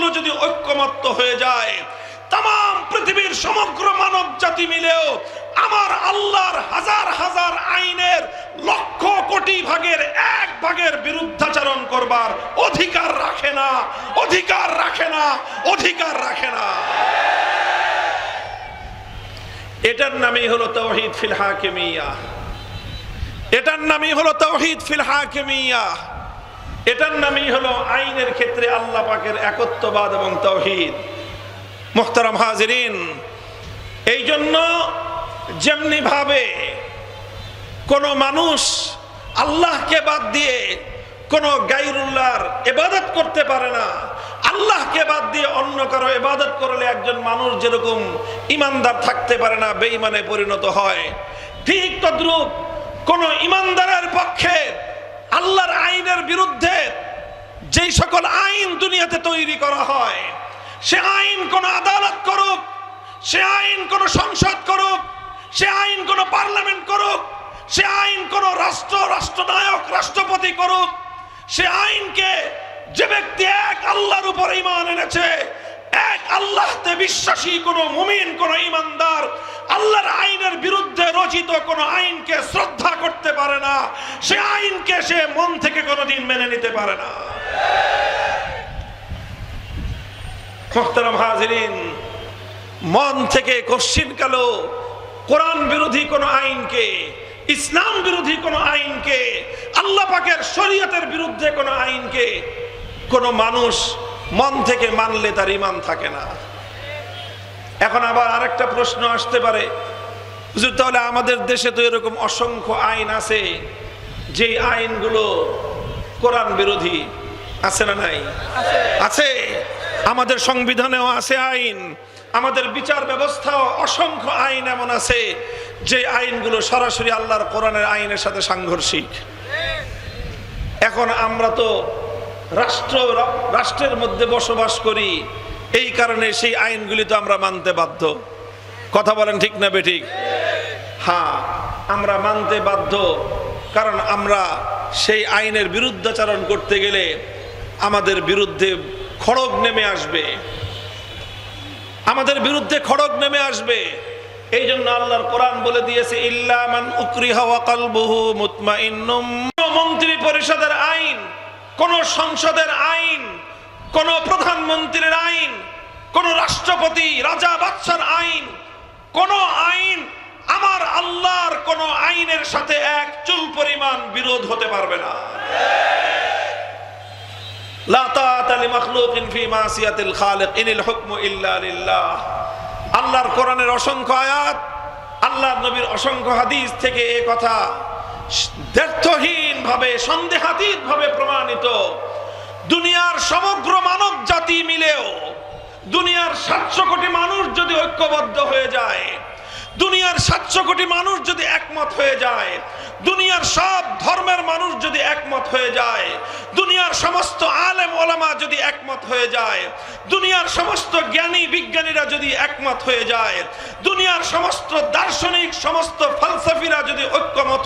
মানুষগুলো যদি ঐক্যমত্য হয়ে যায় তাম পৃথিবীর সমগ্র মানব জাতি মিলেও আমার আল্লাহর হাজার হাজার আইনের লক্ষ কোটি ভাগের এক ভাগের বিরুদ্ধাচরণ করবার অধিকার রাখে না, অধিকার রাখে না, অধিকার রাখে না। এটার নামই হলো তৌহিদ ফিল হাকিমিয়া। এটার নামই হলো তৌহিদ ফিল হাকিমিয়া। এটার নামই হলো আইনের ক্ষেত্রে আল্লাহ পাকের একত্ববাদ এবং তৌহিদ মুখতারাম হাজিরিন এই জন্য যেমনি ভাবে কোন মানুষ আল্লাহকে বাদ দিয়ে কোন গাইরুল্লাহর এবাদত করতে পারে না, আল্লাহকে বাদ দিয়ে অন্য কারও এবাদত করলে একজন মানুষ যেরকম ইমানদার থাকতে পারে না, বেঈমানে পরিণত হয়। ঠিক তদ্রুপ কোন ইমানদারের পক্ষে আল্লাহর আইনের বিরুদ্ধে যেই সকল আইন দুনিয়াতে তৈরি করা হয়, সে আইন কোন আদালত করুক, সে আইন কোন সংসদ করুক, সে আইন কোন পার্লামেন্ট করুক, সে আইন কোন রাষ্ট্র, রাষ্ট্রনায়ক, রাষ্ট্রপতি করুক, সে আইনকে যে ব্যক্তি এক আল্লাহর উপর ইমান এনেছে, এক আল্লাহতে বিশ্বাসী কোন মুমিন, কোন ইমানদার বিরুদ্ধে রচিত কোন আইনকে শ্রদ্ধা করতে পারে না, সে আইনকে সে মন থেকে কোনোদিন মেনে নিতে পারে না। মন থেকে কোরআন বিরোধী কোন আইনকে, ইসলাম বিরোধী কোন আইনকে, আল্লাহ পাকের শরীয়তের বিরুদ্ধে কোন আইনকে কোন মানুষ মন থেকে মানলে তার ইমান থাকে না। এখন আবার আরেকটা প্রশ্ন আসতে পারে হুজুর, তাহলে আমাদের দেশে তো এরকম অসংখ্য আইন আছে যে আইনগুলো কোরআন বিরোধী আছে না নাই? আছে। আমাদের সংবিধানেও আছে আইন, আমাদের বিচার ব্যবস্থাও অসংখ্য আইন এমন আছে যে আইনগুলো সরাসরি আল্লাহর কোরআনের আইনের সাথে সাংঘর্ষিক। এখন আমরা তো রাষ্ট্র, রাষ্ট্রের মধ্যে বসবাস করি, এই কারণে সেই আইনগুলি তো আমরা মানতে বাধ্য। কথা বলেন ঠিক না বেঠিক হ্যাঁ আমরা মানতে বাধ্য। কারণ আমরা সেই আইনের বিরুদ্ধাচারণ করতে গেলে আমাদের বিরুদ্ধে খড়গ নেমে আসবে। আমাদের বিরুদ্ধে খড়গ নেমে আসবে। এই জন্য আল্লাহর কোরআন বলে দিয়েছে ইল্লামান উকরিহা ওয়া কলবুহু মুতমাইন্নুম। মন্ত্রী পরিষদের আইন, কোন সংসদের আইন, কোন প্রধানমন্ত্রীর আইন, কোন রাষ্ট্রপতি, রাজা, বাদশার আইন, কোন আইন পরিমাণ বিরোধ হতে পারবে না। ভাবে প্রমাণিত। দুনিয়ার সমগ্র মানব জাতি মিলেও, দুনিয়ার সাতশো কোটি মানুষ যদি ঐক্যবদ্ধ হয়ে যায়, দুনিয়ার সাতশো কোটি মানুষ যদি একমত হয়ে যায় দুনিয়ার সব ধর্মের মানুষ যদি একমত হয়ে যায়, দুনিয়ার সমস্ত আলেম ওলামা যদি একমত হয়ে যায়, দুনিয়ার সমস্ত জ্ঞানী বিজ্ঞানীরা যদি একমত হয়ে যায়, দুনিয়ার সমস্ত দার্শনিক, সমস্ত ফালসাফিরা যদি ঐক্যমত